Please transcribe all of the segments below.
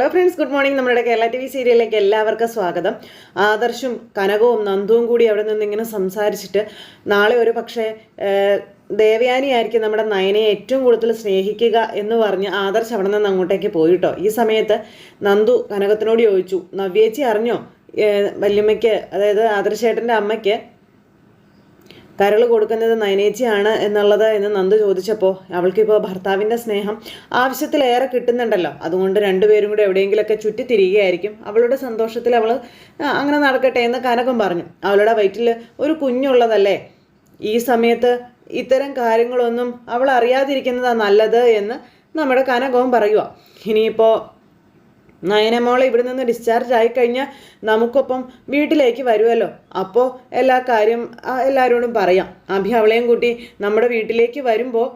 Hello friends good morning നമ്മുടെ Kerala T V സീരിയലിലേക്ക് എല്ലാവർക്കും സ്വാഗതം. ആദർശും കനകവും നന്ദുവും കൂടി അവിടെ നിന്ന് ഇങ്ങനെ സംസാരിച്ചിട്ട് നാളെ ഒരു പക്ഷേ ദേവയാനി ആയിരിക്കും നമ്മുടെ നയനെ ഏറ്റവും കൂടുതൽ സ്നേഹിക്കുക എന്ന് പറഞ്ഞ് ആദർശ് അവിടെ നിന്ന് അങ്ങോട്ടേക്ക് പോയിട്ടോ. ഈ സമയത്ത് നന്ദു കനകത്തിനോട് ചോദിച്ചു നവ്യേച്ചി അറിഞ്ഞോ? വല്യമ്മയ്ക്ക് അതായത് ആദർശേട്ടന്റെ അമ്മയ്ക്ക് കരൾ കൊടുക്കുന്നത് നയനേച്ചിയാണ് എന്നുള്ളത് എന്ന് നന്ദു ചോദിച്ചപ്പോൾ അവൾക്കിപ്പോൾ ഭർത്താവിന്റെ സ്നേഹം ആവശ്യത്തിലേറെ കിട്ടുന്നുണ്ടല്ലോ. അതുകൊണ്ട് രണ്ടുപേരും കൂടെ എവിടെയെങ്കിലുമൊക്കെ ചുറ്റിത്തിരികയായിരിക്കും അവളുടെ സന്തോഷത്തിൽ അവൾ അങ്ങനെ നടക്കട്ടെ എന്ന് കനകം പറഞ്ഞു. അവളുടെ വയറ്റിൽ ഒരു കുഞ്ഞുള്ളതല്ലേ? ഈ സമയത്ത് ഇത്തരം കാര്യങ്ങളൊന്നും അവൾ അറിയാതിരിക്കുന്നതാണ് നല്ലത് എന്ന് നമ്മുടെ കനകവും പറയുക ഇനിയിപ്പോൾ നയനമോളെ ഇവിടെ നിന്ന് ഡിസ്ചാർജ് ആയി കഴിഞ്ഞാൽ നമുക്കൊപ്പം വീട്ടിലേക്ക് വരുമല്ലോ അപ്പോൾ എല്ലാ കാര്യം എല്ലാവരോടും പറയാം. അഭി അവളെയും കൂട്ടി നമ്മുടെ വീട്ടിലേക്ക് വരുമ്പോൾ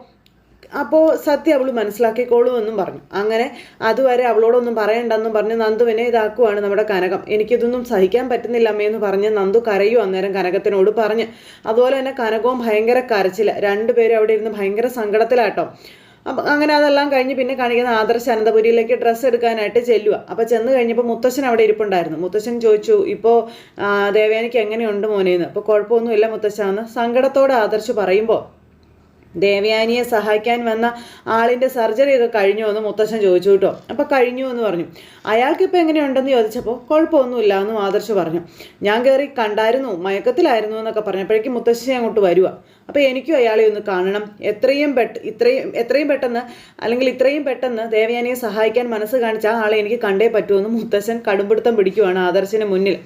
അപ്പോൾ സത്യം അവൾ മനസ്സിലാക്കിക്കോളൂ എന്നും പറഞ്ഞു. അങ്ങനെ അതുവരെ അവളോടൊന്നും പറയണ്ടെന്നും പറഞ്ഞ് നന്ദുവിനെ ഇതാക്കുവാണ് നമ്മുടെ കനകം. എനിക്കിതൊന്നും സഹിക്കാൻ പറ്റുന്നില്ല അമ്മയെന്ന് പറഞ്ഞ് നന്ദു കരയൂ അന്നേരം കനകത്തിനോട് പറഞ്ഞ്. അതുപോലെ തന്നെ കനകവും ഭയങ്കര കരച്ചില്ല രണ്ടുപേരും അവിടെ ഇരുന്ന് ഭയങ്കര സങ്കടത്തിലാട്ടോ. അപ്പം അങ്ങനെ അതെല്ലാം കഴിഞ്ഞ് പിന്നെ കാണിക്കുന്ന ആദർശ് അനന്തപുരിയിലേക്ക് ഡ്രസ്സ് എടുക്കാനായിട്ട് ചെല്ലുക അപ്പോൾ ചെന്ന് കഴിഞ്ഞപ്പോൾ മുത്തശ്ശൻ അവിടെ ഇരിപ്പുണ്ടായിരുന്നു. മുത്തശ്ശൻ ചോദിച്ചു ഇപ്പോൾ ദേവയാനിക്ക് എങ്ങനെയുണ്ട് മോനേന്ന്? അപ്പോൾ കുഴപ്പമൊന്നുമില്ല മുത്തശ്ശാന്ന്. സങ്കടത്തോടെ ആദർശ് പറയുമ്പോൾ ദേവയാനിയെ സഹായിക്കാൻ വന്ന ആളിന്റെ സർജറി ഒക്കെ കഴിഞ്ഞോ എന്ന് മുത്തശ്ശൻ ചോദിച്ചു കേട്ടോ. അപ്പോൾ കഴിഞ്ഞു എന്ന് പറഞ്ഞു. അയാൾക്ക് ഇപ്പോൾ എങ്ങനെയുണ്ടെന്ന് ചോദിച്ചപ്പോൾ കുഴപ്പമൊന്നുമില്ല എന്ന് ആദർശ് പറഞ്ഞു. ഞാൻ കയറി കണ്ടായിരുന്നു മയക്കത്തിലായിരുന്നു എന്നൊക്കെ പറഞ്ഞപ്പോഴേക്കും മുത്തശ്ശി അങ്ങോട്ട് വരുവാ. അപ്പോൾ എനിക്കും അയാളെ ഒന്ന് കാണണം. എത്രയും പെട്ട് ഇത്രയും എത്രയും പെട്ടെന്ന് അല്ലെങ്കിൽ ഇത്രയും പെട്ടെന്ന് ദേവയാനിയെ സഹായിക്കാൻ മനസ്സ് കാണിച്ച ആളെ എനിക്ക് കണ്ടേ പറ്റുമെന്ന് മുത്തശ്ശൻ കടുംപിടുത്തം പിടിക്കുവാണ് ആദർശിന് മുന്നിൽ.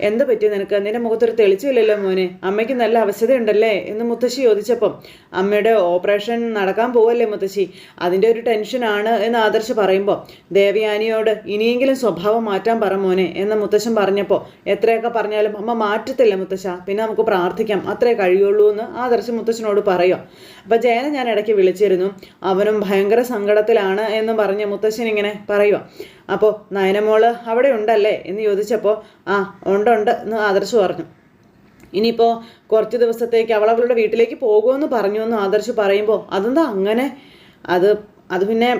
എന്ത് പറ്റി നിനക്ക്? നിന്റെ മുഖത്തൊരു തെളിച്ചില്ലല്ലോ മോനെ. അമ്മയ്ക്ക് നല്ല അവശതയുണ്ടല്ലേ? എന്ന് മുത്തശ്ശി ചോദിച്ചപ്പം അമ്മയുടെ ഓപ്പറേഷൻ നടക്കാൻ പോവല്ലേ മുത്തശ്ശി? അതിന്റെ ഒരു ടെൻഷനാണ് എന്ന് ആദർശ് പറയുമ്പോൾ ദേവയാനിയോട് ഇനിയെങ്കിലും സ്വഭാവം മാറ്റാൻ പറ മോനെ എന്ന് മുത്തശ്ശൻ പറഞ്ഞപ്പോൾ എത്രയൊക്കെ പറഞ്ഞാലും അമ്മ മാറ്റത്തില്ല മുത്തശ്ശ. പിന്നെ നമുക്ക് പ്രാർത്ഥിക്കാം. അത്രേ കഴിയുള്ളൂ എന്ന് ആദർശ് മുത്തശ്ശനോട് പറയുക അപ്പം ജയനെ ഞാൻ ഇടയ്ക്ക് വിളിച്ചിരുന്നു. അവനും ഭയങ്കര സങ്കടത്തിലാണ് എന്ന് പറഞ്ഞ് മുത്തശ്ശൻ ഇങ്ങനെ പറയുക അപ്പോൾ നയനമോൾ അവിടെ ഉണ്ടല്ലേ എന്ന് ചോദിച്ചപ്പോൾ ആ ഉണ്ട് ഉണ്ട് എന്ന് ആദർശ് പറഞ്ഞു. ഇനിയിപ്പോൾ കുറച്ച് ദിവസത്തേക്ക് അവളുടെ വീട്ടിലേക്ക് പോകുമെന്ന് പറഞ്ഞു എന്ന് ആദർശ് പറയുമ്പോൾ അതെന്താ അങ്ങനെ? അത് അത് പിന്നെ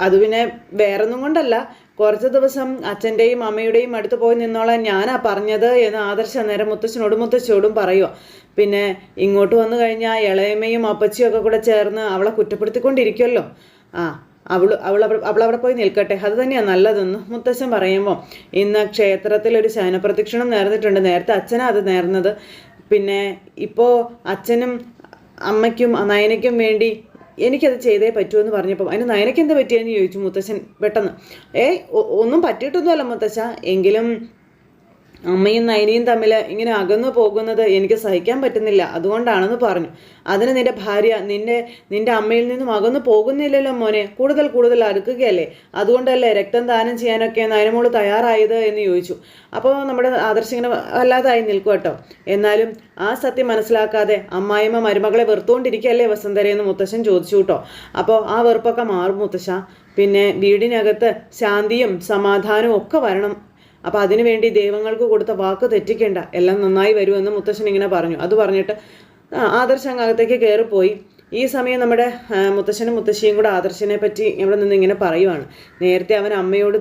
അത് പിന്നെ വേറൊന്നും കൊണ്ടല്ല. കുറച്ച് ദിവസം അച്ഛന്റെയും അമ്മയുടെയും അടുത്ത് പോയി നിന്നോളാൻ ഞാനാ പറഞ്ഞത് എന്ന് ആദർശ നേരം മുത്തച്ഛനോടും മുത്തച്ഛയോടും പറയുമോ പിന്നെ ഇങ്ങോട്ട് വന്നു കഴിഞ്ഞാൽ ഇളയമ്മയും അപ്പച്ചിയും ഒക്കെ കൂടെ ചേർന്ന് അവളെ കുറ്റപ്പെടുത്തിക്കൊണ്ടിരിക്കുമല്ലോ ആ അവൾ അവൾ അവൾ അവിടെ പോയി നിൽക്കട്ടെ. അത് തന്നെയാണ് നല്ലതെന്ന് മുത്തശ്ശൻ പറയുമ്പോൾ ഇന്ന് ക്ഷേത്രത്തിൽ ഒരു ശയനപ്രദക്ഷിണം നേർന്നിട്ടുണ്ട്. നേരത്തെ അച്ഛനാ അത് നേർന്നത്. പിന്നെ ഇപ്പോൾ അച്ഛനും അമ്മയ്ക്കും നയനയ്ക്കും വേണ്ടി എനിക്കത് ചെയ്തേ പറ്റൂ എന്ന് പറഞ്ഞപ്പോൾ അതിന് നയനയ്ക്ക് എന്താ പറ്റിയെന്ന് ചോദിച്ചു മുത്തശ്ശൻ പെട്ടെന്ന്. ഏയ് ഒന്നും പറ്റിയിട്ടൊന്നുമല്ല മുത്തശ്ശ എങ്കിലും അമ്മയും നയനിയും തമ്മിൽ ഇങ്ങനെ അകന്നു പോകുന്നത് എനിക്ക് സഹിക്കാൻ പറ്റുന്നില്ല. അതുകൊണ്ടാണെന്ന് പറഞ്ഞു. അതിന് നിന്റെ ഭാര്യ നിന്റെ നിന്റെ അമ്മയിൽ നിന്നും അകന്നു പോകുന്നില്ലല്ലോ മോനെ. കൂടുതൽ കൂടുതൽ അടുക്കുകയല്ലേ അതുകൊണ്ടല്ലേ രക്തം ദാനം ചെയ്യാനൊക്കെ നയനമോൾ തയ്യാറായത് എന്ന് ചോദിച്ചു. അപ്പോൾ നമ്മുടെ ആദർശം ഇങ്ങനെ വല്ലാതായി നിൽക്കും കേട്ടോ. എന്നാലും ആ സത്യം മനസ്സിലാക്കാതെ അമ്മായിമ്മ മരുമകളെ വെറുത്തുകൊണ്ടിരിക്കുകയല്ലേ വസന്തരയെന്ന് മുത്തശ്ശൻ ചോദിച്ചു കേട്ടോ. അപ്പോൾ ആ വെറുപ്പൊക്കെ മാറും മുത്തശ്ശ. പിന്നെ വീടിനകത്ത് ശാന്തിയും സമാധാനവും ഒക്കെ വരണം അപ്പോൾ അതിനുവേണ്ടി ദൈവങ്ങൾക്ക് കൊടുത്ത വാക്ക് തെറ്റിക്കേണ്ട. എല്ലാം നന്നായി വരുമെന്ന് മുത്തശ്ശൻ ഇങ്ങനെ പറഞ്ഞു. അത് പറഞ്ഞിട്ട് ആദർശങ്ങകത്തേക്ക് കയറിപ്പോയി. ഈ സമയം നമ്മുടെ മുത്തശ്ശനും മുത്തശ്ശിയും കൂടെ ആദർശനെ പറ്റി ഇവിടെ നിന്ന് ഇങ്ങനെ പറയുവാണ്. നേരത്തെ അവൻ അമ്മയോട്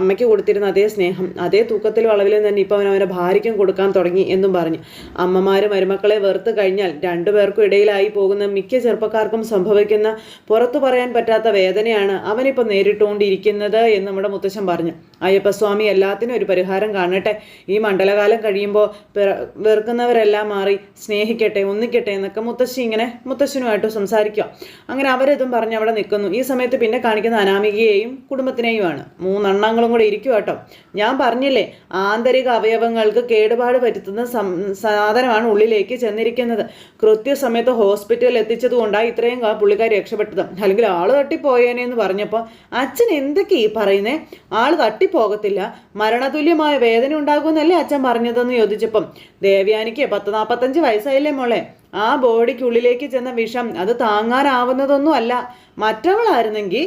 അമ്മയ്ക്ക് കൊടുത്തിരുന്ന അതേ സ്നേഹം അതേ തൂക്കത്തിലും അളവിലും തന്നെ ഇപ്പോൾ അവൻ അവന്റെ ഭാര്യയ്ക്കും കൊടുക്കാൻ തുടങ്ങി എന്നും പറഞ്ഞു. അമ്മമാർ മരുമക്കളെ വെറുത്ത് കഴിഞ്ഞാൽ രണ്ടുപേർക്കും ഇടയിലായി പോകുന്ന മിക്ക ചെറുപ്പക്കാർക്കും സംഭവിക്കുന്ന പുറത്തു പറയാൻ പറ്റാത്ത വേദനയാണ് അവനിപ്പോൾ നേരിട്ടുകൊണ്ടിരിക്കുന്നത് എന്ന് നമ്മുടെ മുത്തശ്ശൻ പറഞ്ഞു. അയ്യപ്പസ്വാമി എല്ലാത്തിനും ഒരു പരിഹാരം കാണട്ടെ. ഈ മണ്ഡലകാലം കഴിയുമ്പോൾ വെറുക്കുന്നവരെല്ലാം മാറി സ്നേഹിക്കട്ടെ ഒന്നിക്കട്ടെ എന്നൊക്കെ മുത്തശ്ശി ഇങ്ങനെ മുത്തശ്ശനുമായിട്ട് സംസാരിക്കുക. അങ്ങനെ അവരിതും പറഞ്ഞ് അവിടെ നിൽക്കുന്നു. ഈ സമയത്ത് പിന്നെ കാണിക്കുന്ന അനാമികയെയും കുടുംബത്തിനെയുമാണ്. മൂന്നെണ്ണങ്ങളും കൂടെ ഇരിക്കും കേട്ടോ ഞാൻ പറഞ്ഞില്ലേ ആന്തരിക അവയവങ്ങൾക്ക് കേടുപാട് പറ്റുന്ന സാധനമാണ് ഉള്ളിലേക്ക് ചെന്നിരിക്കുന്നത്. കൃത്യസമയത്ത് ഹോസ്പിറ്റലിൽ എത്തിച്ചതുകൊണ്ടാണ് ഇത്രയും പുള്ളിക്കാർ രക്ഷപ്പെട്ടത്. അല്ലെങ്കിൽ ആൾ തട്ടിപ്പോയേനെ എന്ന് പറഞ്ഞപ്പോൾ അച്ഛൻ എന്തൊക്കെയാ ഈ പറയുന്നേ? ആൾ തട്ടിപ്പോകത്തില്ല മരണതുല്യമായ വേദന ഉണ്ടാകുമെന്നല്ലേ അച്ഛൻ പറഞ്ഞതെന്ന് ചോദിച്ചപ്പം ദേവ്യാനിക്ക് പത്ത് നാൽപ്പത്തഞ്ച് വയസ്സായില്ലേ മോളെ? ആ ബോഡിക്കുള്ളിലേക്ക് ചെന്ന വിഷം അത് താങ്ങാനാവുന്നതൊന്നും അല്ല. മറ്റവളായിരുന്നെങ്കിൽ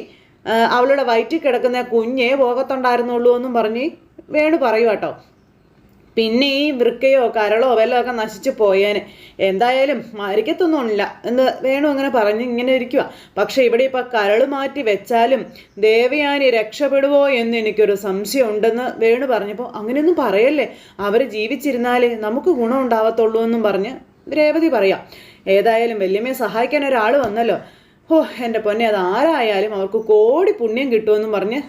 അവളുടെ വയറ്റിൽ കിടക്കുന്ന കുഞ്ഞേ പോകത്തുണ്ടായിരുന്നുള്ളൂ എന്നും പറഞ്ഞ് വേണു പറയൂ കേട്ടോ പിന്നെ ഈ വൃക്കയോ കരളോ വല്ലതും ഒക്കെ നശിച്ചു പോയേനെ. എന്തായാലും മരിക്കത്തൊന്നുമില്ല എന്ന് വേണു അങ്ങനെ പറഞ്ഞ് ഇങ്ങനെ ഇരിക്കുക പക്ഷേ ഇവിടെ ഇപ്പം കരൾ മാറ്റി വെച്ചാലും ദേവയാനി രക്ഷപ്പെടുവോ എന്ന് എനിക്കൊരു സംശയം ഉണ്ടെന്ന് വേണു പറഞ്ഞപ്പോൾ അങ്ങനെയൊന്നും പറയല്ലേ. അവർ ജീവിച്ചിരുന്നാലേ നമുക്ക് ഗുണം ഉണ്ടാവത്തുള്ളൂ എന്നും പറഞ്ഞ് രേവതി പറയാം. ഏതായാലും വല്യമ്മയെ സഹായിക്കാൻ ഒരാൾ വന്നല്ലോ. ഓ എന്റെ പൊന്നെ അത് ആരായാലും അവർക്ക് കോടി പുണ്യം കിട്ടുമെന്നും പറഞ്ഞ്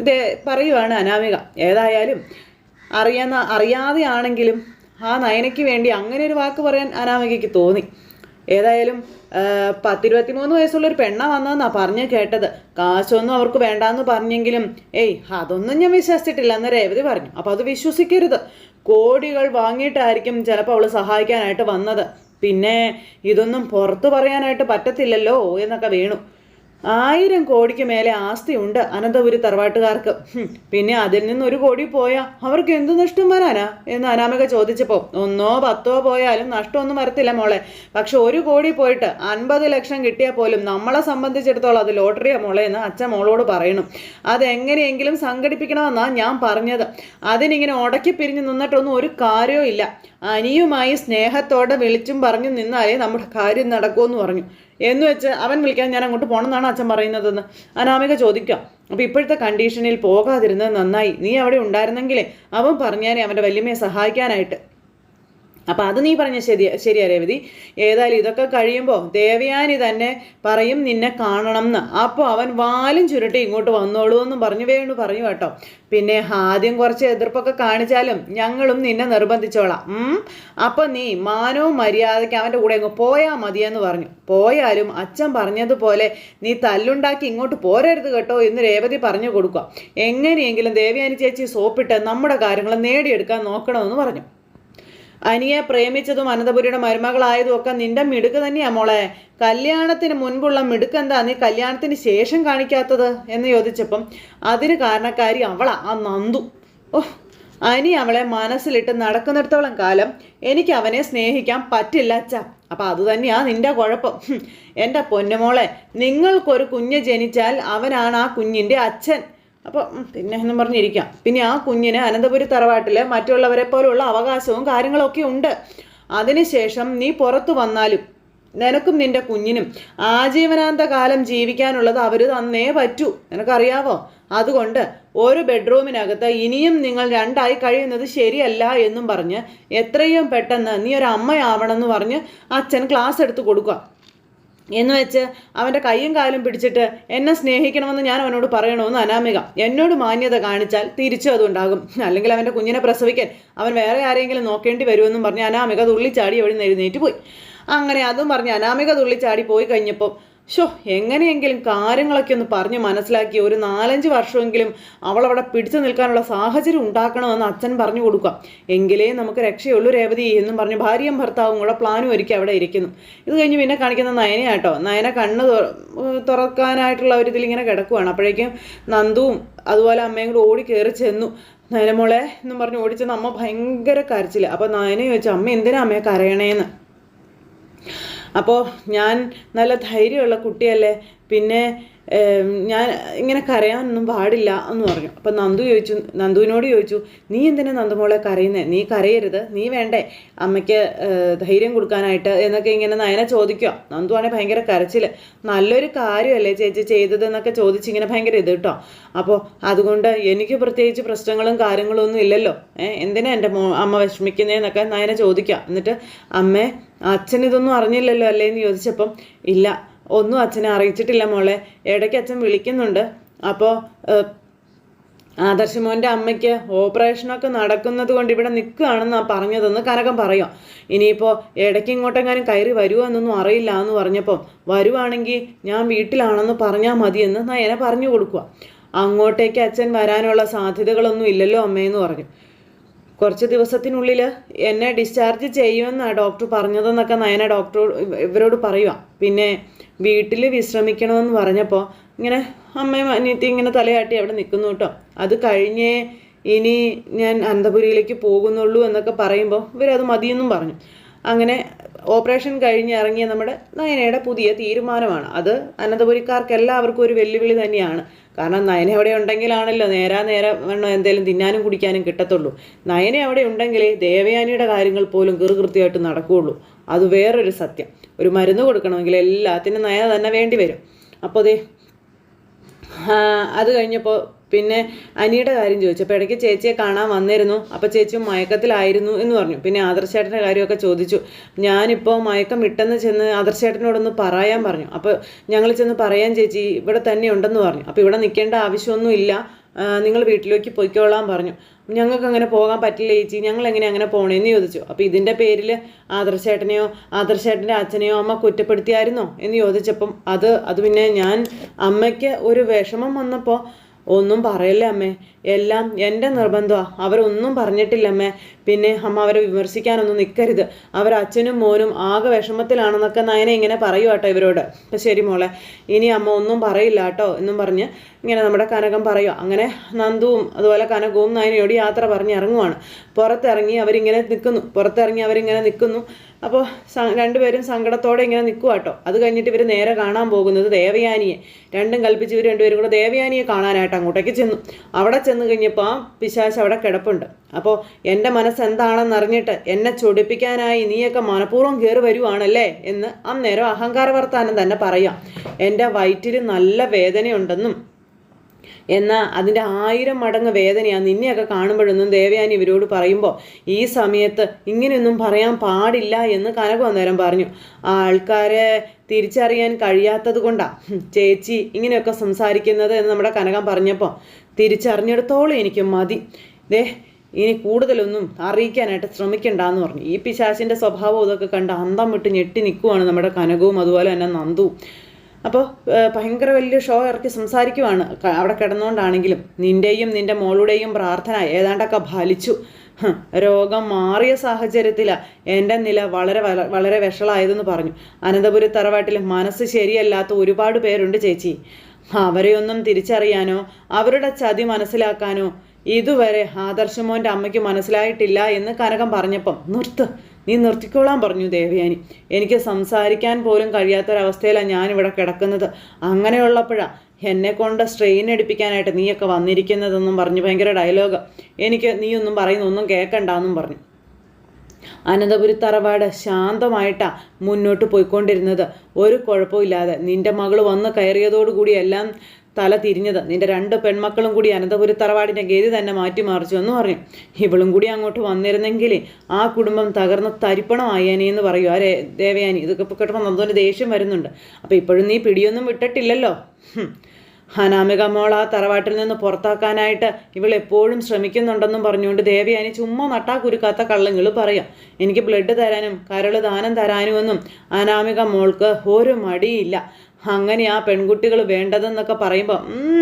ഇത് പറയുവാണ് അനാമിക. ഏതായാലും അറിയാന്ന അറിയാതെയാണെങ്കിലും ആ നയനയ്ക്ക് വേണ്ടി അങ്ങനെ ഒരു വാക്ക് പറയാൻ അനാമികയ്ക്ക് തോന്നി. ഏതായാലും പത്തിരുപത്തിമൂന്ന് വയസ്സുള്ള ഒരു പെണ്ണ വന്നതെന്നാ പറഞ്ഞു കേട്ടത്. കാശൊന്നും അവർക്ക് വേണ്ടാന്ന് പറഞ്ഞെങ്കിലും ഏയ് അതൊന്നും ഞാൻ വിശ്വസിച്ചിട്ടില്ല എന്ന് രേവതി പറഞ്ഞു. അപ്പോൾ അത് വിശ്വസിക്കരുത്. കോടികൾ വാങ്ങിയിട്ടായിരിക്കും ചിലപ്പോൾ അവൾ സഹായിക്കാനായിട്ട് വന്നത്. പിന്നെ ഇതൊന്നും പുറത്തു പറയാനായിട്ട് പറ്റത്തില്ലല്ലോ എന്നൊക്കെ വീണു. ആയിരം കോടിക്ക് മേലെ ആസ്തിയുണ്ട് അനന്തപുരി തറവാട്ടുകാർക്ക്. പിന്നെ അതിൽ നിന്ന് ഒരു കോടി പോയാൽ അവർക്ക് എന്ത് നഷ്ടം വരാനാ? എന്ന് അനാമിക ചോദിച്ചപ്പോൾ ഒന്നോ പത്തോ പോയാലും നഷ്ടമൊന്നും വരത്തില്ല മോളെ. പക്ഷെ ഒരു കോടി പോയിട്ട് അൻപത് ലക്ഷം കിട്ടിയാൽ പോലും നമ്മളെ സംബന്ധിച്ചിടത്തോളം അത് ലോട്ടറിയാ മോളെ എന്ന് അച്ഛൻ മോളോട് പറയണം അതെങ്ങനെയെങ്കിലും സംഘടിപ്പിക്കണമെന്നാണ് ഞാൻ പറഞ്ഞത്. അതിനിങ്ങനെ ഉടക്കി പിരിഞ്ഞ് നിന്നിട്ടൊന്നും ഒരു കാര്യവും ഇല്ല. അനിയുമായി സ്നേഹത്തോടെ വിളിച്ചും പറഞ്ഞു നിന്നാലേ നമ്മുടെ കാര്യം നടക്കുമെന്ന് പറഞ്ഞു. എന്ന് വെച്ച് അവൻ വിളിക്കാൻ ഞാൻ അങ്ങോട്ട് പോകണമെന്നാണ് അച്ഛൻ പറയുന്നതെന്ന്. അനാമിക ചോദിക്കാം അപ്പോൾ ഇപ്പോഴത്തെ കണ്ടീഷനിൽ പോകാതിരുന്നത് നന്നായി. നീ അവിടെ ഉണ്ടായിരുന്നെങ്കിലേ? അവൻ പറഞ്ഞാനേ അവന്റെ വല്യമ്മയെ സഹായിക്കാനായിട്ട്. അപ്പം അത് നീ പറഞ്ഞ ശരി ശരിയാ രേവതി. ഏതായാലും ഇതൊക്കെ കഴിയുമ്പോൾ ദേവയാനി തന്നെ പറയും നിന്നെ കാണണം എന്ന് അപ്പോൾ അവൻ വാലും ചുരുട്ടി ഇങ്ങോട്ട് വന്നോളൂ എന്നും പറഞ്ഞു വേണു പറഞ്ഞു കേട്ടോ. പിന്നെ ആദ്യം കുറച്ച് എതിർപ്പൊക്കെ കാണിച്ചാലും ഞങ്ങളും നിന്നെ നിർബന്ധിച്ചോളാം. അപ്പം നീ മാനവും മര്യാദയ്ക്ക് അവന്റെ കൂടെ അങ്ങ് പോയാൽ മതിയെന്ന് പറഞ്ഞു. പോയാലും അച്ഛൻ പറഞ്ഞതുപോലെ നീ തല്ലുണ്ടാക്കി ഇങ്ങോട്ട് പോരരുത് കേട്ടോ എന്ന് രേവതി പറഞ്ഞു കൊടുക്കുക. എങ്ങനെയെങ്കിലും ദേവയാനി ചേച്ചി സോപ്പിട്ട് നമ്മുടെ കാര്യങ്ങൾ നേടിയെടുക്കാൻ നോക്കണമെന്ന് പറഞ്ഞു. അനിയെ പ്രേമിച്ചതും അനന്തപുരിയുടെ മരുമകളായതും ഒക്കെ നിന്റെ മിടുക്ക് തന്നെയാ മോളെ. കല്യാണത്തിന് മുൻപുള്ള മിടുക്ക് എന്താ നീ കല്യാണത്തിന് ശേഷം കാണിക്കാത്തത്? എന്ന് ചോദിച്ചപ്പം അതിന് കാരണക്കാരി അവളാ ആ നന്ദു. ഓ അനി അവളെ മനസ്സിലിട്ട് നടക്കുന്നിടത്തോളം കാലം എനിക്ക് അവനെ സ്നേഹിക്കാൻ പറ്റില്ല അച്ഛ. അപ്പം അത് തന്നെയാ നിന്റെ കുഴപ്പം. എന്റെ പൊന്നുമോളെ നിങ്ങൾക്കൊരു കുഞ്ഞ് ജനിച്ചാൽ അവനാണ് ആ കുഞ്ഞിന്റെ അച്ഛൻ. അപ്പോൾ പിന്നെ എന്നും പറഞ്ഞിരിക്കാം. പിന്നെ ആ കുഞ്ഞിന് അനന്തപുരി തറവാട്ടിൽ മറ്റുള്ളവരെ പോലുള്ള അവകാശവും കാര്യങ്ങളൊക്കെ ഉണ്ട്. അതിനുശേഷം നീ പുറത്തു വന്നാലും നിനക്കും നിന്റെ കുഞ്ഞിനും ആജീവനാന്ത കാലം ജീവിക്കാനുള്ളത് അവർ തന്നേ പറ്റൂ. നിനക്കറിയാവോ? അതുകൊണ്ട് ഒരു ബെഡ്റൂമിനകത്ത് ഇനിയും നിങ്ങൾ രണ്ടായി കഴിയുന്നത് ശരിയല്ല എന്നും പറഞ്ഞ് എത്രയും പെട്ടെന്ന് നീ ഒരു അമ്മയാവണമെന്ന് പറഞ്ഞ് അച്ഛൻ ക്ലാസ് എടുത്ത് കൊടുക്കുക. എന്ന് വെച്ച് അവന്റെ കൈയും കാലും പിടിച്ചിട്ട് എന്നെ സ്നേഹിക്കണമെന്ന് ഞാൻ അവനോട് പറയണമെന്ന് അനാമിക എന്നോട് മാന്യത കാണിച്ചാൽ തിരിച്ചും അതുണ്ടാകും. അല്ലെങ്കിൽ അവന്റെ കുഞ്ഞിനെ പ്രസവിക്കാൻ അവൻ വേറെ ആരെങ്കിലും നോക്കേണ്ടി വരുമെന്നും പറഞ്ഞ് അനാമിക തുള്ളിച്ചാടി അവിടെ നിന്ന് എഴുന്നേറ്റ് പോയി. അങ്ങനെ അതും പറഞ്ഞ് അനാമിക തുള്ളിച്ചാടി പോയി കഴിഞ്ഞപ്പോൾ ഷോ എങ്ങനെയെങ്കിലും കാര്യങ്ങളൊക്കെ ഒന്ന് പറഞ്ഞ് മനസ്സിലാക്കി ഒരു നാലഞ്ച് വർഷമെങ്കിലും അവളവിടെ പിടിച്ചു നിൽക്കാനുള്ള സാഹചര്യം ഉണ്ടാക്കണമെന്ന് അച്ഛൻ പറഞ്ഞു കൊടുക്കുക. എങ്കിലേ നമുക്ക് രക്ഷയുള്ളൂ രേവതി എന്നും പറഞ്ഞ് ഭാര്യയും ഭർത്താവും കൂടെ പ്ലാനും ഒരുക്കി അവിടെ ഇരിക്കുന്നു. ഇത് കഴിഞ്ഞ് പിന്നെ കാണിക്കുന്ന നയനയാട്ടോ നയന കണ്ണ് തുറ- തുറക്കാനായിട്ടുള്ള ഒരു ഇതിലിങ്ങനെ കിടക്കുവാണ്. അപ്പോഴേക്കും നന്ദുവും അതുപോലെ അമ്മയും കൂടെ ഓടി കയറി ചെന്നു. നയനമോളെ എന്നും പറഞ്ഞ് ഓടിച്ചെന്ന് അമ്മ ഭയങ്കര കരച്ചില്ല അപ്പോൾ നയന ചോദിച്ചു അമ്മ എന്തിനാ അമ്മയെ കരയണേന്ന്? അപ്പോൾ ഞാൻ നല്ല ധൈര്യമുള്ള കുട്ടിയല്ലേ? പിന്നെ ഞാൻ ഇങ്ങനെ കരയാനൊന്നും പാടില്ല എന്ന് പറഞ്ഞു. അപ്പം നന്ദു ചോദിച്ചു നന്ദുവിനോട് ചോദിച്ചു നീ എന്തിനാ നന്ദുമോളെ കരയുന്നത് നീ കരയരുത്. നീ വേണ്ടേ അമ്മയ്ക്ക് ധൈര്യം കൊടുക്കാനായിട്ട്? എന്നൊക്കെ ഇങ്ങനെ നയന ചോദിക്കുക. നന്ദു ആണെങ്കിൽ ഭയങ്കര കരച്ചിൽ നല്ലൊരു കാര്യമല്ലേ ചേച്ചി ചെയ്തതെന്നൊക്കെ ചോദിച്ച് ഇങ്ങനെ ഭയങ്കര ഇത് കേട്ടോ. അപ്പോൾ അതുകൊണ്ട് എനിക്ക് പ്രത്യേകിച്ച് പ്രശ്നങ്ങളും കാര്യങ്ങളും ഒന്നും ഇല്ലല്ലോ. ഏഹ് എന്തിനാ എന്റെ മോ അമ്മ വിഷമിക്കുന്നതെന്നൊക്കെ നയന ചോദിക്കുക. എന്നിട്ട് അമ്മേ അച്ഛൻ ഇതൊന്നും അറിഞ്ഞില്ലല്ലോ അല്ലേ എന്ന് ചോദിച്ചപ്പം ഇല്ല ഒന്നും അച്ഛനെ അറിയിച്ചിട്ടില്ല മോളെ. ഇടയ്ക്ക് അച്ഛൻ വിളിക്കുന്നുണ്ട്. അപ്പോൾ ആദർശമോന്റെ അമ്മയ്ക്ക് ഓപ്പറേഷനൊക്കെ നടക്കുന്നത് കൊണ്ട് ഇവിടെ നിൽക്കുകയാണെന്നാണ് പറഞ്ഞതെന്ന് കനകം പറയാം. ഇനിയിപ്പോൾ ഇടയ്ക്ക് ഇങ്ങോട്ടെങ്ങാനും കയറി വരുമോ എന്നൊന്നും അറിയില്ല എന്ന് പറഞ്ഞപ്പം വരുവാണെങ്കിൽ ഞാൻ വീട്ടിലാണെന്ന് പറഞ്ഞാൽ മതിയെന്ന് നയന പറഞ്ഞു കൊടുക്കുക അങ്ങോട്ടേക്ക് അച്ഛൻ വരാനുള്ള സാധ്യതകളൊന്നും ഇല്ലല്ലോ അമ്മയെന്ന് പറഞ്ഞു. കുറച്ച് ദിവസത്തിനുള്ളിൽ എന്നെ ഡിസ്ചാർജ് ചെയ്യുമെന്നാണ് ഡോക്ടർ പറഞ്ഞതെന്നൊക്കെ നയന ഡോക്ടറോട് ഇവരോട് പറയുക പിന്നെ വീട്ടിൽ വിശ്രമിക്കണമെന്ന് പറഞ്ഞപ്പോൾ ഇങ്ങനെ അമ്മയും അനിയത്തി ഇങ്ങനെ തലയാട്ടി അവിടെ നിൽക്കുന്നു കേട്ടോ അത് കഴിഞ്ഞേ ഇനി ഞാൻ അനന്തപുരിയിലേക്ക് പോകുന്നുള്ളൂ എന്നൊക്കെ പറയുമ്പോൾ ഇവരത് മതിയെന്നും പറഞ്ഞു. അങ്ങനെ ഓപ്പറേഷൻ കഴിഞ്ഞ് ഇറങ്ങിയ നമ്മുടെ നയനയുടെ പുതിയ തീരുമാനമാണ്. അത് അനന്തപുരിക്കാർക്ക് എല്ലാവർക്കും ഒരു വെല്ലുവിളി തന്നെയാണ്. കാരണം നയന അവിടെ ഉണ്ടെങ്കിലാണല്ലോ നേരാ നേരെ വേണം എന്തെങ്കിലും തിന്നാനും കുടിക്കാനും കിട്ടത്തുള്ളൂ. നയന അവിടെ ഉണ്ടെങ്കിലേ ദേവയാനിയുടെ കാര്യങ്ങൾ പോലും കൃത്യമായിട്ട് നടക്കുകയുള്ളൂ. അത് വേറൊരു സത്യം. ഒരു മരുന്ന് കൊടുക്കണമെങ്കിൽ എല്ലാത്തിനും നയന തന്നെ വേണ്ടി വരും. അപ്പോൾ ദേ അത് കഴിഞ്ഞപ്പോൾ പിന്നെ അനിയുടെ കാര്യം ചോദിച്ചു. അപ്പോൾ ഇടയ്ക്ക് ചേച്ചിയെ കാണാൻ വന്നിരുന്നു. അപ്പോൾ ചേച്ചി മയക്കത്തിലായിരുന്നു എന്ന് പറഞ്ഞു. പിന്നെ ആദർശേട്ടന്റെ കാര്യമൊക്കെ ചോദിച്ചു. ഞാനിപ്പോൾ മയക്കം വിട്ടെന്ന് ചെന്ന് ആദർശേട്ടനോടൊന്ന് പറയാൻ പറഞ്ഞു. അപ്പോൾ ഞങ്ങൾ ചെന്ന് പറയാൻ ചേച്ചി ഇവിടെ തന്നെ ഉണ്ടെന്ന് പറഞ്ഞു. അപ്പോൾ ഇവിടെ നിൽക്കേണ്ട ആവശ്യമൊന്നുമില്ല നിങ്ങൾ വീട്ടിലേക്ക് പൊയ്ക്കോളാൻ പറഞ്ഞു. ഞങ്ങൾക്ക് അങ്ങനെ പോകാൻ പറ്റില്ല ചേച്ചി. ഞങ്ങൾ എങ്ങനെ അങ്ങനെ പോകണേന്ന് ചോദിച്ചു. അപ്പോൾ ഇതിന്റെ പേരിൽ ആദർശേട്ടനെയോ ആദർശേട്ടന്റെ അച്ഛനെയോ അമ്മ കുറ്റപ്പെടുത്തിയായിരുന്നോ എന്ന് ചോദിച്ചപ്പം അത് അത് പിന്നെ ഞാൻ അമ്മയ്ക്ക് ഒരു വിഷമം വന്നപ്പോൾ ഒന്നും പറയല്ലേ അമ്മേ? എല്ലാം എന്റെ നിർബന്ധമാണ് അവരൊന്നും പറഞ്ഞിട്ടില്ലമ്മേ. പിന്നെ അമ്മ അവരെ വിമർശിക്കാനൊന്നും നിൽക്കരുത് അവർ അച്ഛനും മോനും ആകെ വിഷമത്തിലാണെന്നൊക്കെ നയനെ ഇങ്ങനെ പറയൂ കേട്ടോ ഇവരോട്. അപ്പം ശരി മോളെ ഇനി അമ്മ ഒന്നും പറയില്ല കേട്ടോ എന്നും പറഞ്ഞ് ഇങ്ങനെ നമ്മുടെ കനകം പറയുക അങ്ങനെ നന്ദുവും അതുപോലെ കനകവും നയനയോട് യാത്ര പറഞ്ഞ് ഇറങ്ങുവാണ്. പുറത്തിറങ്ങി അവരിങ്ങനെ നിൽക്കുന്നു പുറത്തിറങ്ങി അവരിങ്ങനെ നിൽക്കുന്നു അപ്പോൾ രണ്ടുപേരും സങ്കടത്തോടെ ഇങ്ങനെ നിൽക്കുക കേട്ടോ അത് കഴിഞ്ഞിട്ട് ഇവർ നേരെ കാണാൻ പോകുന്നത് ദേവയാനിയെ. രണ്ടും കൽപ്പിച്ച് ഇവർ രണ്ടുപേരും കൂടെ ദേവയാനിയെ കാണാനായിട്ട് അങ്ങോട്ടേക്ക് ചെന്നു. അവിടെ ചെന്ന് കഴിഞ്ഞപ്പോൾ ആ പിശാശ് അവിടെ കിടപ്പുണ്ട്. അപ്പോൾ എന്റെ മനസ്സ് എന്താണെന്ന് അറിഞ്ഞിട്ട് എന്നെ ചൊടിപ്പിക്കാനായി നീയൊക്കെ മനഃപൂർവം കയറി വരുവാണല്ലേ എന്ന് അന്നേരം അഹങ്കാര വർത്താനം തന്നെ പറയാം. എന്റെ വയറ്റിൽ നല്ല വേദനയുണ്ടെന്നും എന്നാൽ അതിന്റെ ആയിരം മടങ്ങ് വേദനയാണ് നിന്നെയൊക്കെ കാണുമ്പോഴൊന്നും ദേവയാനി ഇവരോട് പറയുമ്പോൾ ഈ സമയത്ത് ഇങ്ങനെയൊന്നും പറയാൻ പാടില്ല എന്ന് കനകം അന്നേരം പറഞ്ഞു. ആ ആൾക്കാരെ തിരിച്ചറിയാൻ കഴിയാത്തത് കൊണ്ടാണ് ചേച്ചി ഇങ്ങനെയൊക്കെ സംസാരിക്കുന്നത് എന്ന് നമ്മുടെ കനകം പറഞ്ഞപ്പോൾ തിരിച്ചറിഞ്ഞെടുത്തോളം എനിക്ക് മതി. ദേ ഇനി കൂടുതലൊന്നും അറിയിക്കാനായിട്ട് ശ്രമിക്കണ്ടെന്ന് പറഞ്ഞു. ഈ പിശാചിന്റെ സ്വഭാവം ഇതൊക്കെ കണ്ട് അന്തം വിട്ട് ഞെട്ടി നിൽക്കുവാണ് നമ്മുടെ കനകവും അതുപോലെ തന്നെ നന്ദുവും അപ്പോൾ ഭയങ്കര വലിയ ഷോ ഇറക്കി സംസാരിക്കുവാണ്. അവിടെ കിടന്നുകൊണ്ടാണെങ്കിലും നിന്റെയും നിന്റെ മോളുടെയും പ്രാർത്ഥന ഏതാണ്ടൊക്കെ ഫലിച്ചു. രോഗം മാറിയ സാഹചര്യത്തിലാണ് എന്റെ നില വളരെ വളരെ വിഷളായതെന്ന് പറഞ്ഞു. അനന്തപുരി തറവാട്ടിൽ മനസ്സ് ശരിയല്ലാത്ത ഒരുപാട് പേരുണ്ട് ചേച്ചി. അവരെയൊന്നും തിരിച്ചറിയാനോ അവരുടെ ചതി മനസ്സിലാക്കാനോ ഇതുവരെ ആദർശമോന്റെ അമ്മയ്ക്ക് മനസ്സിലായിട്ടില്ല എന്ന് കനകം പറഞ്ഞപ്പം നിർത്ത് നീ നിർത്തിക്കോളാൻ പറഞ്ഞു ദേവയാനി. എനിക്ക് സംസാരിക്കാൻ പോലും കഴിയാത്തൊരവസ്ഥയിലാണ് ഞാനിവിടെ കിടക്കുന്നത്. അങ്ങനെയുള്ളപ്പോഴാണ് എന്നെ കൊണ്ട് സ്ട്രെയിൻ എടുപ്പിക്കാനായിട്ട് നീയൊക്കെ വന്നിരിക്കുന്നതെന്നും പറഞ്ഞു ഭയങ്കര ഡയലോഗ് എനിക്ക് നീയൊന്നും പറയുന്നൊന്നും കേൾക്കണ്ടെന്നും പറഞ്ഞു. അനന്തപുരി തറവാട് ശാന്തമായിട്ടാ മുന്നോട്ട് പോയിക്കൊണ്ടിരുന്നത്. ഒരു കുഴപ്പമില്ലാതെ നിന്റെ മകൾ വന്ന് കയറിയതോടുകൂടി എല്ലാം തല തിരിഞ്ഞത്. നിന്റെ രണ്ട് പെൺമക്കളും കൂടി അനന്തപുരി തറവാടിന്റെ ഗതി തന്നെ മാറ്റിമറിച്ചു എന്ന് പറഞ്ഞു. ഇവളും കൂടി അങ്ങോട്ട് വന്നിരുന്നെങ്കിൽ ആ കുടുംബം തകർന്ന് തരിപ്പണമായേനെ എന്ന് പറയൂ. ആ ദേവയാനി. ഇതൊക്കെ കേട്ടപ്പോൾ നന്ദോന് ദേഷ്യം വരുന്നുണ്ട്. അപ്പോൾ ഇപ്പോഴും നീ പിടിയൊന്നും വിട്ടിട്ടില്ലല്ലോ. അനാമിക മോൾ ആ തറവാട്ടിൽ നിന്ന് പുറത്താക്കാനായിട്ട് ഇവൾ എപ്പോഴും ശ്രമിക്കുന്നുണ്ടെന്നും പറഞ്ഞുകൊണ്ട് ദേവയാനി ചുമ്മാ നട്ടാ കുരുക്കാത്ത കള്ളങ്ങൾ പറയാം. എനിക്ക് ബ്ലഡ് തരാനും കരൾ ദാനം തരാനുമൊന്നും അനാമിക മോൾക്ക് ഒരു മടിയില്ല. അങ്ങനെ ആ പെൺകുട്ടികൾ വേണ്ടതെന്നൊക്കെ പറയുമ്പോൾ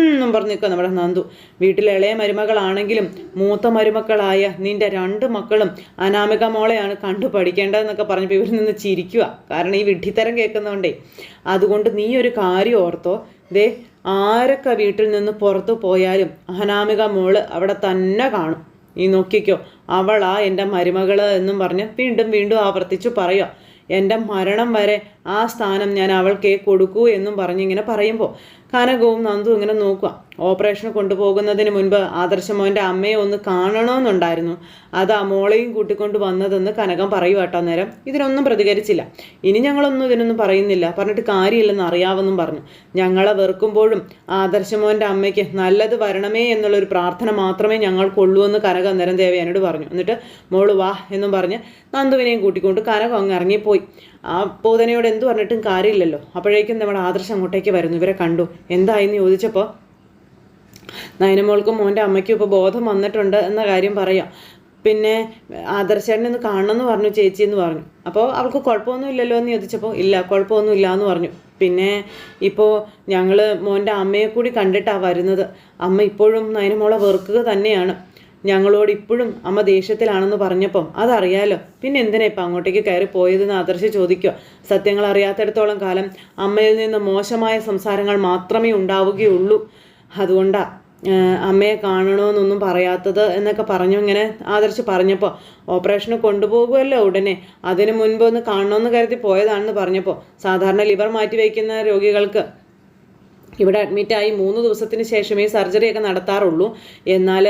എന്നും പറഞ്ഞു നിൽക്കുക നമ്മുടെ നന്ദു. വീട്ടിലെ ഇളയ മരുമകളാണെങ്കിലും മൂത്ത മരുമക്കളായ നിന്റെ രണ്ട് മക്കളും അനാമിക മോളെയാണ് കണ്ടു പഠിക്കേണ്ടതെന്നൊക്കെ പറഞ്ഞപ്പോൾ ഇവരിൽ നിന്ന് ചിരിക്കുക കാരണം ഈ വിഡ്ഢിത്തരം കേൾക്കുന്നതുകൊണ്ടേ അതുകൊണ്ട് നീ ഒരു കാര്യം ഓർത്തോ. ദേ ആരൊക്കെ വീട്ടിൽ നിന്ന് പുറത്തു പോയാലും അഹനാമിക മോൾ അവിടെ തന്നെ കാണും. നീ നോക്കിക്കോ അവളാ എന്റെ മരുമകൾ എന്നും പറഞ്ഞ് വീണ്ടും വീണ്ടും ആവർത്തിച്ചു പറയുക. എന്റെ മരണം വരെ ആ സ്ഥാനം ഞാൻ അവൾക്കേ കൊടുക്കൂ എന്നും പറഞ്ഞിങ്ങനെ പറയുമ്പോൾ കനകവും നന്ദു ഇങ്ങനെ നോക്കുക. ഓപ്പറേഷൻ കൊണ്ടുപോകുന്നതിന് മുൻപ് ആദർശമോന്റെ അമ്മയെ ഒന്ന് കാണണമെന്നുണ്ടായിരുന്നു. അത് ആ മോളെയും കൂട്ടിക്കൊണ്ട് വന്നതെന്ന് കനകം പറയുക കേട്ടോ നേരം. ഇതിനൊന്നും പ്രതികരിച്ചില്ല. ഇനി ഞങ്ങളൊന്നും ഇതിനൊന്നും പറയുന്നില്ല. പറഞ്ഞിട്ട് കാര്യമില്ലെന്ന് അറിയാമെന്നും പറഞ്ഞു. ഞങ്ങളെ വെറുക്കുമ്പോഴും ആദർശമോന്റെ അമ്മയ്ക്ക് നല്ലത് വരണമേ എന്നുള്ളൊരു പ്രാർത്ഥന മാത്രമേ ഞങ്ങൾക്കുള്ളൂ എന്ന് കനകം അന്നേരം ദേവയാനോട് പറഞ്ഞു. എന്നിട്ട് മോൾ വാ എന്നും പറഞ്ഞ് നന്ദുവിനെയും കൂട്ടിക്കൊണ്ട് കനകം അങ്ങ് ഇറങ്ങിപ്പോയി. ആ പൂതനയോട് എന്ത് പറഞ്ഞിട്ടും കാര്യമില്ലല്ലോ. അപ്പോഴേക്കും നമ്മുടെ ആദർശം അങ്ങോട്ടേക്ക് വരുന്നു. ഇവരെ കണ്ടു. എന്തായെന്ന് ചോദിച്ചപ്പോൾ നയനമോൾക്കും മോന്റെ അമ്മയ്ക്കും ഇപ്പോൾ ബോധം വന്നിട്ടുണ്ട് എന്ന കാര്യം പറയാം. പിന്നെ ആദർശേട്ടനെ ഒന്ന് കാണണമെന്ന് പറഞ്ഞു ചേച്ചി എന്ന് പറഞ്ഞു. അപ്പോൾ അവൾക്ക് കുഴപ്പമൊന്നും ഇല്ലല്ലോ എന്ന് ചോദിച്ചപ്പോൾ ഇല്ല കുഴപ്പമൊന്നും ഇല്ല എന്ന് പറഞ്ഞു. പിന്നെ ഇപ്പോൾ ഞങ്ങൾ മോന്റെ അമ്മയെ കൂടി കണ്ടിട്ടാണ് വരുന്നത്. അമ്മ ഇപ്പോഴും നയനമോളെ വെറുക്കുക തന്നെയാണ്. ഞങ്ങളോട് ഇപ്പോഴും അമ്മ ദേഷ്യത്തിലാണെന്ന് പറഞ്ഞപ്പം അതറിയാലോ. പിന്നെ എന്തിനാ ഇപ്പം അങ്ങോട്ടേക്ക് കയറി പോയതെന്ന് ആദർശ് ചോദിക്കുക. സത്യങ്ങൾ അറിയാത്തിടത്തോളം കാലം അമ്മയിൽ നിന്ന് മോശമായ സംസാരങ്ങൾ മാത്രമേ ഉണ്ടാവുകയുള്ളൂ. അതുകൊണ്ടാ അമ്മയെ കാണണമെന്നൊന്നും പറയാത്തത് എന്നൊക്കെ പറഞ്ഞു ഇങ്ങനെ ആദർശ് പറഞ്ഞപ്പോൾ ഓപ്പറേഷന് കൊണ്ടുപോകുമല്ലോ ഉടനെ അതിനു മുൻപ് ഒന്ന് കാണണമെന്ന് കരുതി പോയതാണെന്ന് പറഞ്ഞപ്പോൾ സാധാരണ ലിവർ മാറ്റി വയ്ക്കുന്ന രോഗികൾക്ക് ഇവിടെ അഡ്മിറ്റായി മൂന്ന് ദിവസത്തിന് ശേഷമേ സർജറിയൊക്കെ നടത്താറുള്ളൂ. എന്നാൽ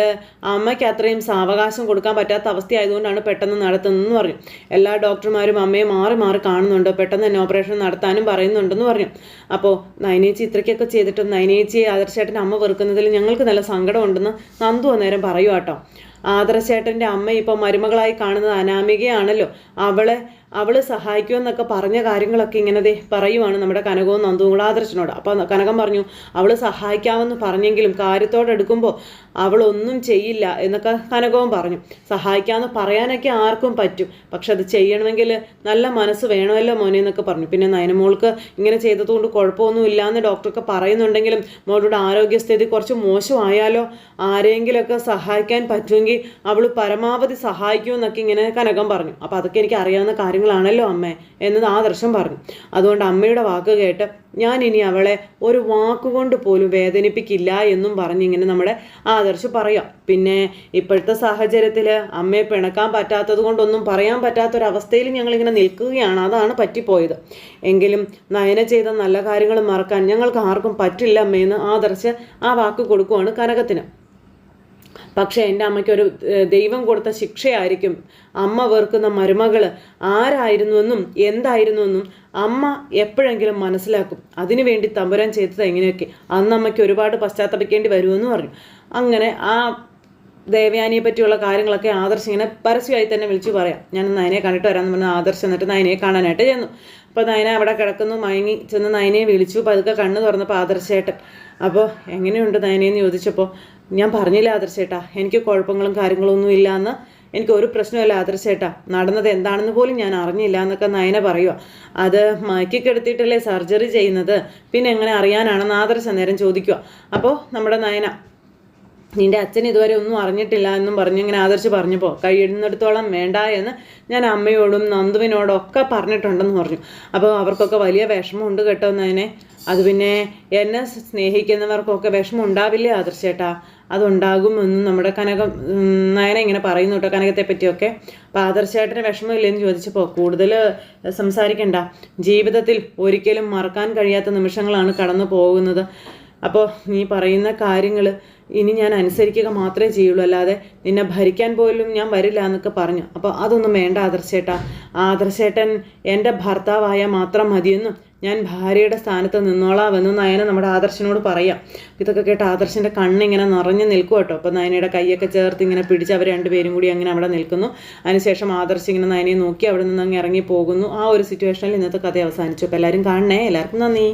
അമ്മയ്ക്ക് അത്രയും സാവകാശം കൊടുക്കാൻ പറ്റാത്ത അവസ്ഥയായതുകൊണ്ടാണ് പെട്ടെന്ന് നടത്തുന്നതെന്ന് പറഞ്ഞു. എല്ലാ ഡോക്ടർമാരും അമ്മയെ മാറി മാറി കാണുന്നുണ്ട്. പെട്ടെന്ന് തന്നെ ഓപ്പറേഷൻ നടത്താനും പറയുന്നുണ്ടെന്ന് പറഞ്ഞു. അപ്പോൾ നൈനേച്ചി ഇത്രയ്ക്കൊക്കെ ചെയ്തിട്ട് നയനേച്ചിയെ ആദർശേട്ടന്റെ അമ്മ വെറുക്കുന്നതിൽ ഞങ്ങൾക്ക് നല്ല സങ്കടമുണ്ടെന്ന് നന്ദു അന്നേരം പറയുക കേട്ടോ ആദർശേട്ടന്റെ അമ്മ ഇപ്പോൾ മരുമകളായി കാണുന്നത് അനാമികയാണല്ലോ. അവളെ അവൾ സഹായിക്കുമെന്നൊക്കെ പറഞ്ഞ കാര്യങ്ങളൊക്കെ ഇങ്ങനെ ദേ പറയുവാണ് നമ്മുടെ കനകവും നന്ദുവും കുളാദർശനോട് അപ്പോൾ കനകം പറഞ്ഞു അവൾ സഹായിക്കാമെന്ന് പറഞ്ഞെങ്കിലും കാര്യത്തോടെടുക്കുമ്പോൾ അവളൊന്നും ചെയ്യില്ല എന്നൊക്കെ കനകവും പറഞ്ഞു. സഹായിക്കാമെന്ന് പറയാനൊക്കെ ആർക്കും പറ്റും പക്ഷെ അത് ചെയ്യണമെങ്കിൽ നല്ല മനസ്സ് വേണമല്ലോ മോനെ എന്നൊക്കെ പറഞ്ഞു. പിന്നെ നയനമോൾക്ക് ഇങ്ങനെ ചെയ്തതുകൊണ്ട് കുഴപ്പമൊന്നുമില്ല എന്ന് ഡോക്ടർക്ക് പറയുന്നുണ്ടെങ്കിലും മോളുടെ ആരോഗ്യസ്ഥിതി കുറച്ച് മോശമായാലോ ആരെങ്കിലുമൊക്കെ സഹായിക്കാൻ പറ്റുമെങ്കിൽ അവൾ പരമാവധി സഹായിക്കുമെന്നൊക്കെ ഇങ്ങനെ കനകം പറഞ്ഞു. അപ്പോൾ അതൊക്കെ എനിക്ക് അറിയാവുന്ന കാര്യങ്ങളാണല്ലോ അമ്മേ എന്നത് ആദർശം പറഞ്ഞു. അതുകൊണ്ട് അമ്മയുടെ വാക്ക് കേട്ട് ഞാൻ ഇനി അവളെ ഒരു വാക്കുകൊണ്ട് പോലും വേദനിപ്പിക്കില്ല എന്നും പറഞ്ഞിങ്ങനെ നമ്മുടെ ആദർശം പറയാം. പിന്നെ ഇപ്പോഴത്തെ സാഹചര്യത്തിൽ അമ്മയെ പിണക്കാൻ പറ്റാത്തത് കൊണ്ടൊന്നും പറയാൻ പറ്റാത്തൊരവസ്ഥയിൽ ഞങ്ങളിങ്ങനെ നിൽക്കുകയാണ്. അതാണ് പറ്റിപ്പോയത്. എങ്കിലും നയന ചെയ്ത നല്ല കാര്യങ്ങൾ മറക്കാൻ ഞങ്ങൾക്ക് ആർക്കും പറ്റില്ല അമ്മയെന്ന് ആദർശ് ആ വാക്ക് കൊടുക്കുവാണ് കനകത്തിന്. പക്ഷേ എന്റെ അമ്മയ്ക്കൊരു ദൈവം കൊടുത്ത ശിക്ഷയായിരിക്കും അമ്മ വെറുക്കുന്ന മരുമകൾ ആരായിരുന്നുവെന്നും എന്തായിരുന്നുവെന്നും അമ്മ എപ്പോഴെങ്കിലും മനസ്സിലാക്കും. അതിനുവേണ്ടി തമ്പുരാൻ ചെയ്തത് എങ്ങനെയൊക്കെ? അന്ന് അമ്മയ്ക്ക് ഒരുപാട് പശ്ചാത്തപിക്കേണ്ടി വരുമെന്ന് പറഞ്ഞു. അങ്ങനെ ആ ദേവയാനിയെ പറ്റിയുള്ള കാര്യങ്ങളൊക്കെ ആദർശ് ഇങ്ങനെ പരസ്യമായി തന്നെ വിളിച്ചു പറയാം. ഞാൻ നയനെ കണ്ടിട്ട് വരാമെന്ന് പറഞ്ഞ ആദർശ് എന്നിട്ട് നയനെ കാണാനായിട്ട് ചെന്നു. അപ്പോൾ നയന അവിടെ കിടക്കുന്നു മയങ്ങി ചെന്ന് നയനെ വിളിച്ചു. പതുക്കെ കണ്ണ് തുറന്നപ്പോൾ ആദർശേട്ടൻ അപ്പോൾ എങ്ങനെയുണ്ട് നയനയെന്ന് ചോദിച്ചപ്പോൾ ഞാൻ പറഞ്ഞില്ല ആദർശേട്ടാ എനിക്ക് കുഴപ്പങ്ങളും കാര്യങ്ങളൊന്നും ഇല്ല എന്ന് എനിക്ക് ഒരു പ്രശ്നമില്ല ആദർശേട്ടാ. നടന്നത് എന്താണെന്ന് പോലും ഞാൻ അറിഞ്ഞില്ല എന്നൊക്കെ നയന പറയുക അത് മയക്കിക്കെടുത്തിട്ടല്ലേ സർജറി ചെയ്യുന്നത്. പിന്നെ എങ്ങനെ അറിയാനാണെന്ന് ആദർശ നേരം ചോദിക്കുക അപ്പോൾ നമ്മുടെ നയന നിന്റെ അച്ഛൻ ഇതുവരെ ഒന്നും അറിഞ്ഞിട്ടില്ല എന്നും പറഞ്ഞ് ഇങ്ങനെ ആദർശ് പറഞ്ഞപ്പോൾ കഴിയുന്നിടത്തോളം വേണ്ട എന്ന് ഞാൻ അമ്മയോടും നന്ദുവിനോടും ഒക്കെ പറഞ്ഞിട്ടുണ്ടെന്ന് പറഞ്ഞു. അപ്പോൾ അവർക്കൊക്കെ വലിയ വിഷമമുണ്ട് കേട്ടോ എന്നതിനെ അത് പിന്നെ എന്നെ സ്നേഹിക്കുന്നവർക്കൊക്കെ വിഷമം ഉണ്ടാവില്ലേ ആദർശേട്ടാ? അതുണ്ടാകുമെന്നും നമ്മുടെ കനകം നയന ഇങ്ങനെ പറയുന്നു കേട്ടോ കനകത്തെ പറ്റിയൊക്കെ അപ്പോൾ ആദർശേട്ടന് വിഷമമില്ലെന്ന് ചോദിച്ചപ്പോൾ കൂടുതൽ സംസാരിക്കണ്ട. ജീവിതത്തിൽ ഒരിക്കലും മറക്കാൻ കഴിയാത്ത നിമിഷങ്ങളാണ് കടന്നു പോകുന്നത്. അപ്പോൾ നീ പറയുന്ന കാര്യങ്ങൾ ഇനി ഞാൻ അനുസരിക്കുക മാത്രമേ ചെയ്യുള്ളൂ. അല്ലാതെ നിന്നെ ഭരിക്കാൻ പോലും ഞാൻ വരില്ല എന്നൊക്കെ പറഞ്ഞു. അപ്പോൾ അതൊന്നും വേണ്ട ആദർശേട്ടാ. ആദർശേട്ടൻ എന്റെ ഭർത്താവായ മാത്രം മതിയെന്നും ഞാൻ ഭാര്യയുടെ സ്ഥാനത്ത് നിന്നോളാമെന്ന് നയന നമ്മുടെ ആദർശനോട് പറയാം. ഇതൊക്കെ കേട്ട് ആദർശന്റെ കണ്ണിങ്ങനെ നിറഞ്ഞു നിൽക്കും കേട്ടോ. അപ്പോൾ നയനയുടെ കൈയൊക്കെ ചേർത്ത് ഇങ്ങനെ പിടിച്ച് അവർ രണ്ടുപേരും കൂടി അങ്ങനെ അവിടെ നിൽക്കുന്നു. അതിനുശേഷം ആദർശ് ഇങ്ങനെ നയനയെ നോക്കി അവിടെ നിന്ന് അങ്ങ് ഇറങ്ങി പോകുന്നു. ആ ഒരു സിറ്റുവേഷനിൽ ഇന്നത്തെ കഥ അവസാനിച്ചു. അപ്പോൾ എല്ലാവരും കാണണേ. എല്ലാവർക്കും നന്ദി.